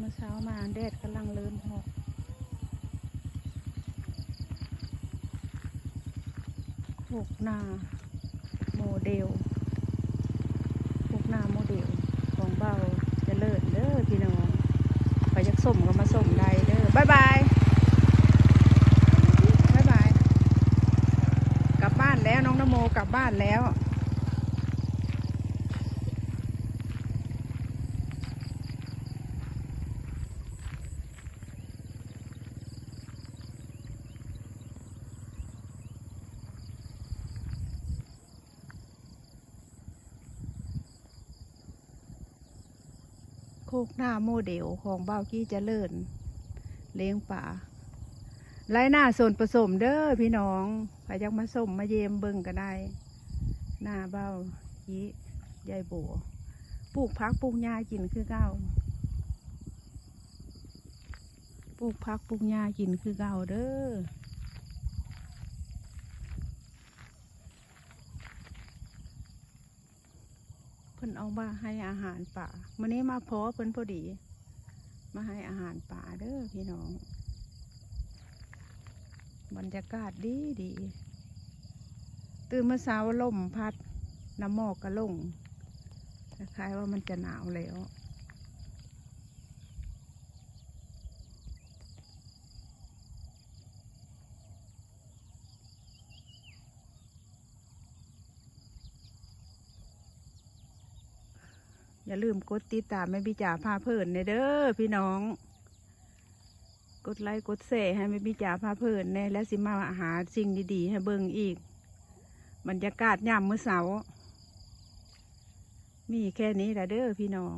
มื่อเช้ามาแดดกำลังเริ่มออกหกนาโมเดลหกนาโมเดลของเบาเจะเลิศเด้อพี่น้องไปยักส่มก็มาส่มได้เด้อบายบายบายบาย กลับบ้านแล้วน้องนโมกลับบ้านแล้ว กหน้าโมเดลของเบ้ากี้เจริญ เลี้ยงป่าไรหน้าส่วนผสมเด้อพี่น้องใครอยากมาส้มมาเยมเบิ่งก็ได้ หน้าเบ้ากี้ยายโบปลูกพักปลูกหญ้ากินคือเก้าปลูกพักปลูกหญ้ากินคือเก้าเด้อ พิ่นเอามาให้อาหารป่าวันนี้มาพอเพิ่นพอดี มาให้อาหารป่าเด้อพี่น้อง บรรยากาศดีดี ตื่นเมื่อเช้าลมพัดน้ำหมอกกระลงคล้ายว่ามันจะหนาวแล้ว อย่าลืมกดติดตามแม่บิจ่าพาเพลินเด้อพี่น้อง กดไลค์กดแชร์ให้แม่บิจ่าพาเพลินแน่และสิมาหาสิ่งดีๆ ให้เบิ่งอีก บรรยากาศยามมื้อเสาร์มีแค่นี้แหละเด้อพี่น้อง